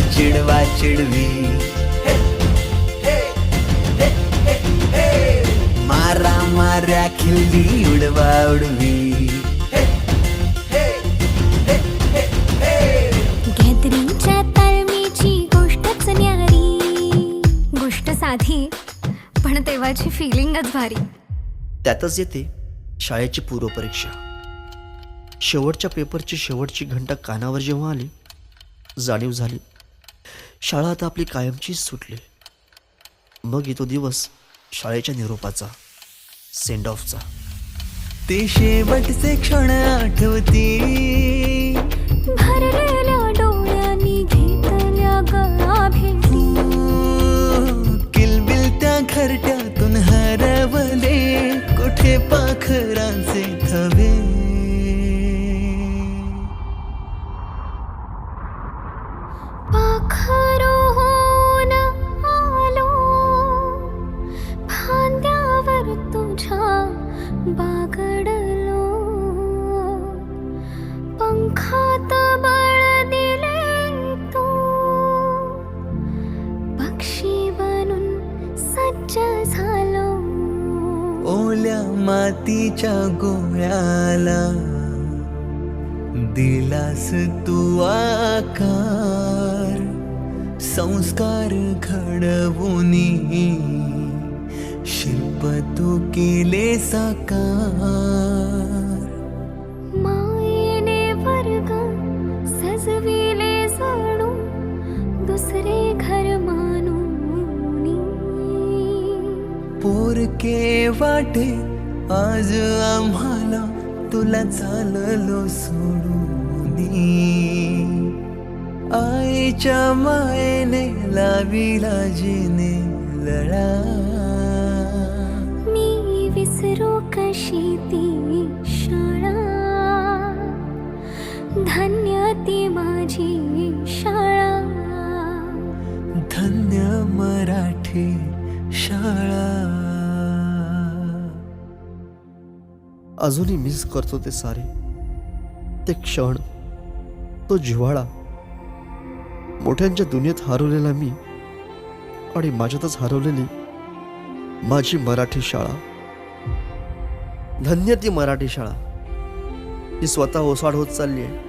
चिडवा चिडवी. मारा माऱ्या खिल्ली उडवा उडवी. गॅदरिंगच्या ताळमीची गोष्टच न्यारी. गोष्ट साधी पण तेव्हाची फिलिंगच भारी. त्यातच येते शाळेची पूर्वपरीक्षा. शेवटच्या पेपरची शेवटची घंटा कानावर जेव्हा आली जाणीव झाली. शाळा आता आपली कायमचीच सुटली. मग येतो दिवस शाळेच्या निरोपाचा सेंड ऑफचा ते शेवटचे क्षण आठवती. भरलेल्या डोळ्यांनी घेतल्या गळा भेटी. किलबिल त्या घरट्यातून हरवले. कुठे पाखरांचे तुझ्या बागडलो पंखात बळ दिले तू पक्षी बनून सज्ज झालो. ओल्या मातीच्या गोळ्याला दिलास तू आकार संस्कार घडवून तू केले साकार. मायेने वर्ग सजविले जणू दुसरे घर मानूनी पोरके वाटे आज आम्हाला तुला चाललो सोडून आईच्या मायेने लाविला जिने लळा अशी ती शाळा धन्य ती माझी शाळा. धन्य मराठी शाळा. अजूनही मिस करतो ते सारे. ते क्षण तो जिव्हाळा. मोठ्यांच्या दुनियेत हरवलेला मी आणि माझ्यातच हरवलेली माझी मराठी शाळा. धन्य ती मराठी शाळा. ती स्वतः ओसाड होत चालली आहे.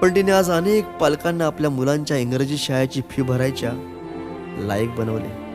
पण तिने आज अनेक पालकांना आपल्या मुलांच्या इंग्रजी शाळेची फी भरायच्या लायक बनवले.